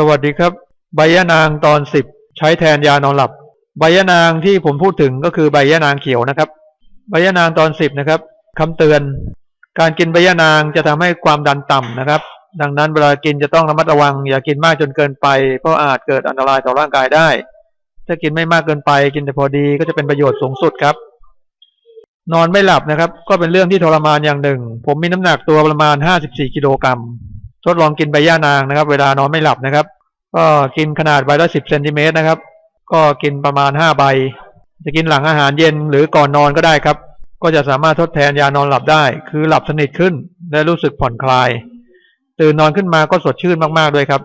สวัสดีครับ ใบยะนางตอนสิบใช้แทนยานอนหลับ ใบยะนางที่ผมพูดถึงก็คือใบยะนางเขียวนะครับ ใบยะนางตอนสิบนะครับคำเตือน การกินใบยะนางจะทำให้ความดันต่ำนะครับ ดังนั้นเวลากินจะต้องระมัดระวัง อย่ากินมากจนเกินไป เพราะอาจเกิดอันตรายต่อร่างกายได้ ถ้ากินไม่มากเกินไป กินแต่พอดีก็จะเป็นประโยชน์สูงสุดครับ นอนไม่หลับนะครับ ก็เป็นเรื่องที่ทรมานอย่างหนึ่ง ผมมีน้ำหนักตัวประมาณ 54กิโลกรัม ทดลองกินใบย่านางนะครับ เวลานอนไม่หลับนะครับ ก็กินขนาดใบละ10เซนติเมตรนะครับ ก็กินประมาณ5ใบ จะกินหลังอาหารเย็นหรือก่อนนอนก็ได้ครับ ก็จะสามารถทดแทนยานอนหลับได้ คือหลับสนิทขึ้นและรู้สึกผ่อนคลาย ตื่นนอนขึ้นมาก็สดชื่นมากๆด้วยครับ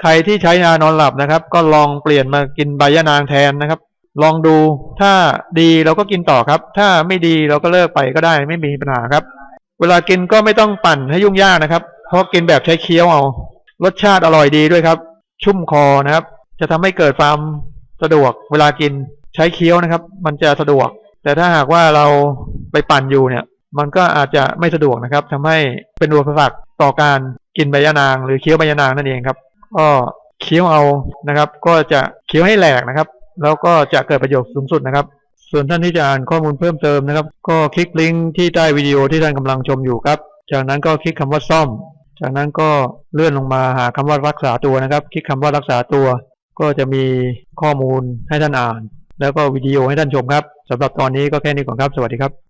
ใครที่ใช้ยานอนหลับนะครับ ก็ลองเปลี่ยนมากินใบยะนางแทนนะครับ ลองดูถ้าดีเราก็กินต่อครับ ถ้าไม่ดีเราก็เลิกไปก็ได้ไม่มีปัญหาครับ เวลากินก็ไม่ต้องปั่นให้ยุ่งยากนะครับ เพราะกินแบบใช้เคี้ยวเอา รสชาติอร่อยดีด้วยครับ ชุ่มคอนะครับ จะทำให้เกิดความสะดวกเวลากินใช้เคี้ยวนะครับ มันจะสะดวก แต่ถ้าหากว่าเราไปปั่นอยู่เนี่ย มันก็อาจจะไม่สะดวกนะครับทำให้เป็นอุปสรรคต่อการกินใบยะนาง หรือเคี้ยวใบยะนางนั่นเองครับก็เคี้ยวเอานะครับ ก็จะเคี้ยวให้แหลกนะครับ แล้วก็จะเกิดประโยชน์สูงสุดนะครับ ส่วนท่านที่จะอ่านข้อมูลเพิ่มเติมนะครับ ก็คลิกลิงก์ที่ใต้วิดีโอที่ท่านกำลังชมอยู่ครับ จากนั้นก็คลิกคำว่าซ่อม จากนั้นก็เลื่อนลงมาหาคำว่ารักษาตัวนะครับ คลิกคำว่ารักษาตัว ก็จะมีข้อมูลให้ท่านอ่าน แล้วก็วิดีโอให้ท่านชมครับสำหรับตอนนี้ก็แค่นี้ก่อนครับ สวัสดีครับ